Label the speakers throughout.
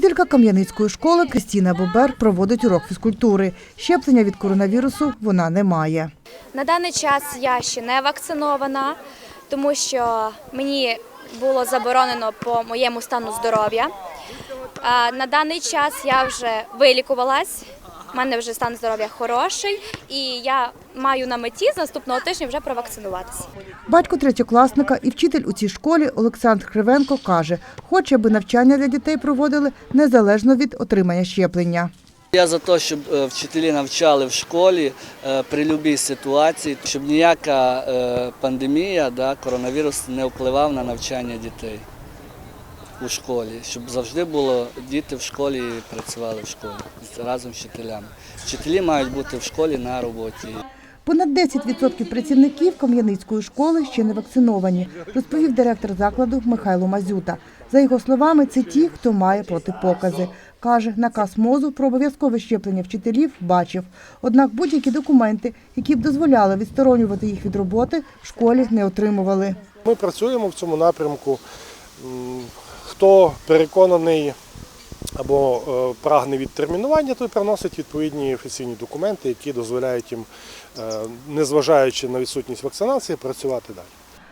Speaker 1: Вчителька Кам'яницької школи Кристіна Бобер проводить урок фізкультури. Щеплення від коронавірусу вона не має.
Speaker 2: На даний час я ще не вакцинована, тому що мені було заборонено по моєму стану здоров'я. На даний час я вже вилікувалась. У мене вже стан здоров'я хороший, і я маю на меті з наступного тижня вже провакцинуватися.
Speaker 1: Батько третьокласника і вчитель у цій школі Олександр Кривенко каже, хоче, аби навчання для дітей проводили незалежно від отримання щеплення.
Speaker 3: Я за те, щоб е, вчителі навчали в школі е, при будь-якій ситуації, щоб ніяка е, пандемія, да, коронавірус не впливав на навчання дітей у школі, щоб завжди було діти в школі і працювали в школі разом з вчителями. Вчителі мають бути в школі на роботі.
Speaker 1: Понад 10% працівників Кам'яницької школи ще не вакциновані, розповів директор закладу Михайло Мазюта. За його словами, це ті, хто має протипокази. Каже, наказ МОЗу про обов'язкове щеплення вчителів бачив. Однак будь-які документи, які б дозволяли відсторонювати їх від роботи, в школі не отримували.
Speaker 4: Ми працюємо в цьому напрямку. Хто переконаний або е, прагне відтермінування, той приносить відповідні офіційні документи, які дозволяють їм, е, незважаючи на відсутність вакцинації, працювати далі.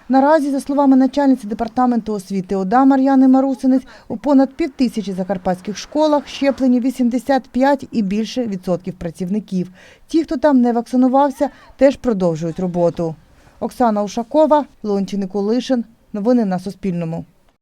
Speaker 1: Наразі, за словами начальниці департаменту освіти ОДА Мар'яни Марусинець, у понад півтисячі закарпатських школах щеплені 85 і більше відсотків працівників. Ті, хто там не вакцинувався, теж продовжують роботу. Оксана Ушакова, Леонтій Николишин. Новини на Суспільному.